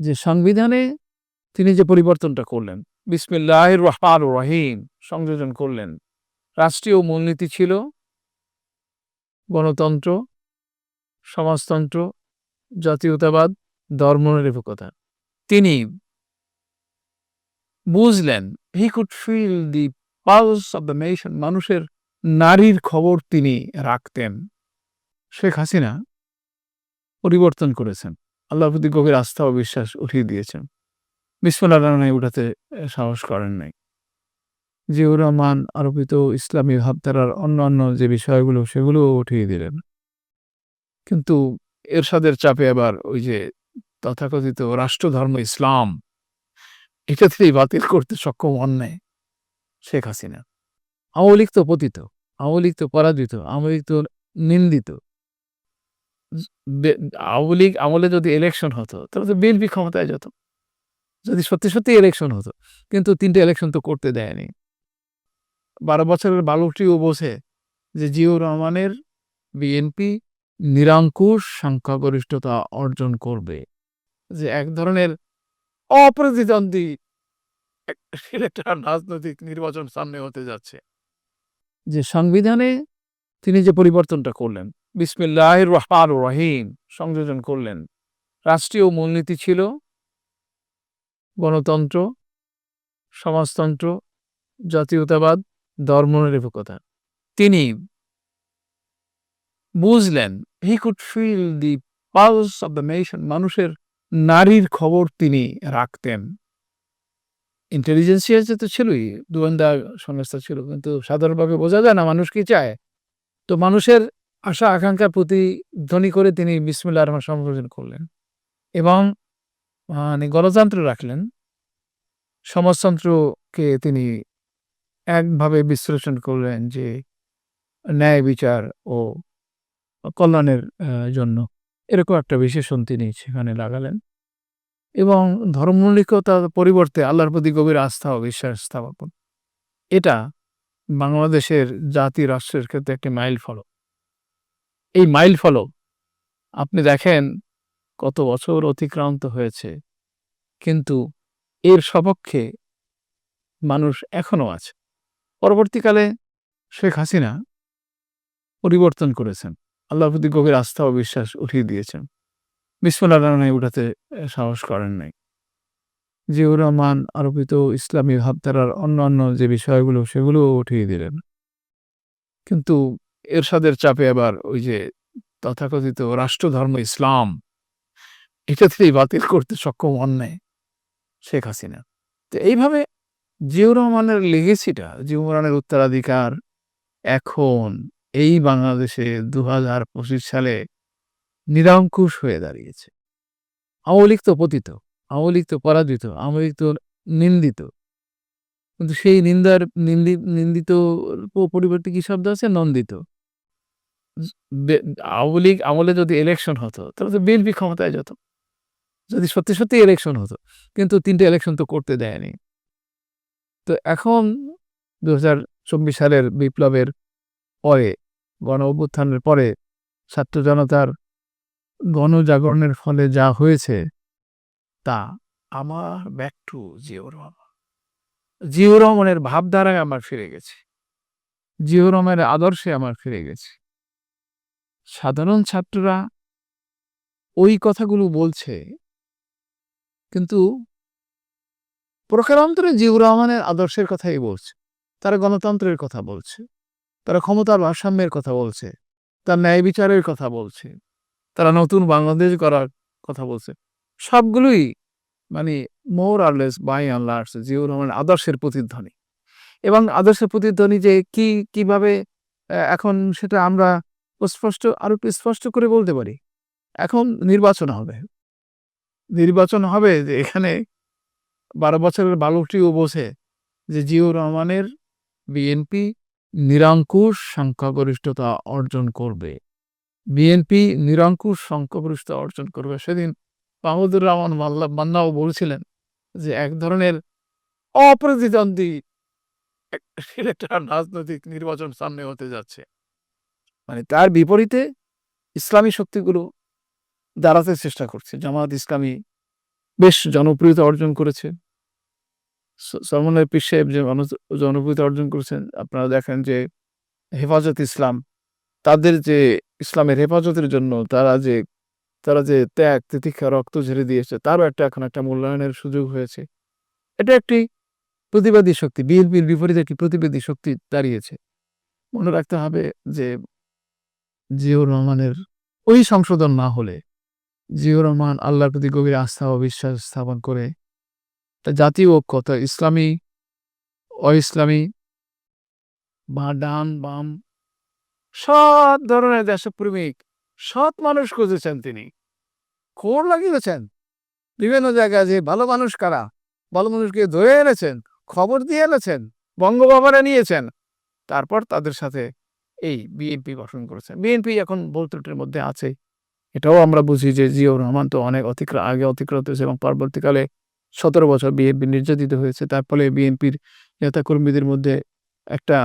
যে সংবিধানে তিনি যে পরিবর্তনটা করলেন বিসমিল্লাহ রহমান রহিম, সংযোজন করলেন। রাষ্ট্রীয় মূলনীতি ছিল গণতন্ত্র, সমাজতন্ত্র, জাতীয়তাবাদ, ধর্মনিরপেক্ষতা। তিনি বুঝলেন he could feel the pulse of the nation মানুষের নারীর খবর তিনি রাখতেন। শেখ হাসিনা পরিবর্তন করেছেন। আল্লাহর প্রতি গভীর আস্থা ও বিশ্বাস উঠিয়ে দিয়েছেন। বিসমুল্লাহ রহমানে উঠাতে সাহস করেন নাই। জিয়াউর রহমান আরোপিত ইসলামী ভাবধারার অন্যান্য যে বিষয়গুলো সেগুলো উঠিয়ে দিলেন। কিন্তু এরশাদের চাপে আবার ওই যে তথাকথিত রাষ্ট্রধর্ম ইসলাম, এটা থেকেই বাতিল করতে সক্ষম নাই শেখ হাসিনা। আওয়ামী লীগ তো পতিত, আওয়ামী লীগ তো পরাজিত, আওয়ামী লীগ তো নিন্দিত। আওয়ামী লীগ আমলে যদি ইলেকশন হতো, তাহলে তো বিএনপি ক্ষমতায় যেত। যদি সত্যি সত্যি ইলেকশন হতো, কিন্তু তিনটে ইলেকশন তো করতে দেয়নি। বারো বছরের বালকটিও বোঝে যে জিয়াউর রহমানের বিএনপি নিরঙ্কুশ সংখ্যাগরিষ্ঠতা অর্জন করবে। যে এক ধরনের অপ্রতিদ্বন্দ্বী এক- একটা রাজনৈতিক নির্বাচন সামনে হতে যাচ্ছে। যে সংবিধানে তিনি যে পরিবর্তনটা করলেন বিসমিল্লাহ রহমান রহিম। সংযোজন করলেন। রাষ্ট্রীয় মূলনীতি ছিল গণতন্ত্র, সমাজতন্ত্র, জাতীয়তাবাদ, ধর্মনিরপেক্ষতা। তিনি বুঝলেন he could feel the pulse of the nation মানুষের নারীর খবর তিনি রাখতেন। ইন্টেলিজেন্সিয়া তো ছিলই গোয়েন্দা সংস্থা ছিল, কিন্তু সাধারণভাবে বোঝা যায় না মানুষ কি চায়। তো মানুষের আশা আকাঙ্ক্ষার প্রতিধ্বনি করে তিনি বিসমুল্লাহ রহমান সংযোজন করলেন এবং মানে গণতন্ত্র রাখলেন। সমাজতন্ত্রকে তিনি একভাবে বিশ্লেষণ করলেন যে ন্যায় বিচার ও কল্যাণের জন্য এরকম একটা বিশেষণ তিনি সেখানে লাগালেন এবং ধর্মমৌলিকতার পরিবর্তে আল্লাহর প্রতি গভীর আস্থা ও বিশ্বাস স্থাপন। এটা বাংলাদেশের জাতি রাষ্ট্রের ক্ষেত্রে একটি মাইল ফলক এই মাইল ফলক, আপনি দেখেন কত বছর অতিক্রান্ত হয়েছে। কিন্তু এর সপক্ষে মানুষ এখনও আছে। পরবর্তীকালে শেখ হাসিনা পরিবর্তন করেছেন। আল্লাহ প্রতি গভীর আস্থা ও বিশ্বাস উঠিয়ে দিয়েছেন। বিসমুল্লাহ উঠাতে সাহস করেন নাই। জিয়াউর রহমান আরোপিত ইসলামী ভাবধারার অন্যান্য যে বিষয়গুলো, সেগুলোও উঠিয়ে দিলেন। কিন্তু এরশাদের চাপে আবার ওই যে তথাকথিত রাষ্ট্রধর্ম, ইসলাম এটা থেকেই বাতিল করতে সক্ষম নাই শেখ হাসিনা। তো এইভাবে জিয়াউর রহমানের লেগেসিটা জিয়াউর রহমানের উত্তরাধিকার এখন এই বাংলাদেশে দু হাজার পঁচিশ সালে নিরঙ্কুশ হয়ে দাঁড়িয়েছে। আওয়ামী তো পতিত, আওয়ামী তো পরাজিত, আওয়ামী তো নিন্দিত। কিন্তু সেই নিন্দার নিন্দিত পরিবর্তে কি শব্দ আছে? নন্দিত। আওয়ামী লীগ আমলে যদি ইলেকশন হতো, তাহলে তো বিএনপি ক্ষমতায় যেত। যদি সত্যি সত্যি ইলেকশন হতো, কিন্তু তিনটে ইলেকশন তো করতে দেয়নি। তো এখন দু হাজার চব্বিশ সালের বিপ্লবের পরে, গণ অভ্যুত্থানের পরে, ছাত্র জনতার গণজাগরণের ফলে যা হয়েছে, তা আমার ব্যাক টু জিওর রহমান। জিওর রহমানের ভাবধারায় আমার ফিরে গেছে। জিওর রহমানের আদর্শে আমার ফিরে গেছে। সাধারণ ছাত্ররা ওই কথাগুলো বলছে। কিন্তু প্রকারান্তরে জিউর রহমানের আদর্শের কথাই বলছে, তারা গণতন্ত্রের কথা বলছে, তারা ক্ষমতার ভারসাম্যের কথা বলছে, তার ন্যায় বিচারের কথা বলছে, তারা নতুন বাংলাদেশ করার কথা বলছে। সবগুলোই মানে মোর আরলেস বাই লার্জ জিউর রহমানের আদর্শের প্রতিধ্বনি। এবং আদর্শের প্রতিধ্বনি যে কি, কীভাবে এখন সেটা আমরা স্পষ্ট, আরও স্পষ্ট করে বলতে পারি। এখন নির্বাচন হবে। নির্বাচন হবে যে এখানে বারো বছরের বালকটিও বোঝে যে জিয়াউর রহমানের বিএনপি নিরঙ্কুশ সংখ্যাগরিষ্ঠতা অর্জন করবে। বিএনপি নিরঙ্কুশ সংখ্যাগরিষ্ঠতা অর্জন করবে। সেদিন মাহমুদুর রহমান মাল্লা মান্নাও বলছিলেন যে এক ধরনের অপ্রতিদ্বন্দ্বী একটা রাজনৈতিক নির্বাচন সামনে হতে যাচ্ছে। মানে তার বিপরীতে ইসলামী শক্তিগুলো দাঁড়াতে চেষ্টা করছে। জামাত ইসলামী বেশ জনপ্রিয়তা অর্জন করেছে। স- সলমান আলী পীর সাহেব যে মানুষ জনপ্রিয়তা অর্জন করেছেন, আপনারা দেখেন যে হেফাজত ইসলাম, তাদের যে ইসলামের হেফাজতের জন্য তারা যে তারা যে ত্যাগ, তিতিক্ষা, রক্ত ঝেড়ে দিয়েছে, তারও একটা এখন একটা মূল্যায়নের সুযোগ হয়েছে। এটা একটি প্রতিবাদী শক্তি, বিএনপির বিপরীতে একটি প্রতিবাদী শক্তি দাঁড়িয়েছে। মনে রাখতে হবে যে জিয়াউর রহমানের ওই সংশোধন না হলে জিয়াউর রহমান আল্লাহর প্রতি গভীর আস্থা ও বিশ্বাস স্থাপন করে তা জাতীয় ঐক্যতা ইসলামী, অ-ইসলামী, বা ডান, বাম, সব ধরনের দেশপ্রেমিক সৎ মানুষ খুঁজেছেন তিনি। খোর লাগিয়েছেন। বিভিন্ন জায়গায় যে ভালো মানুষ কারা, ভালো মানুষকে ধরে এনেছেন, খবর দিয়ে এনেছেন বঙ্গবাবারা নিয়েছেন। তারপর তাদের সাথে এই বিএনপি গঠন করেছে। বিএনপি এখন বলত্রটির মধ্যে আছে। এটাও আমরা বুঝি যে জিয়াউর রহমান তো অনেক অতিক্র, আগে অতিক্রান্ত হয়েছে এবং পরবর্তীকালে সতেরো বছর বিএনপি নির্যাতিত হয়েছে। তার ফলে বিএনপির নেতাকর্মীদের মধ্যে একটা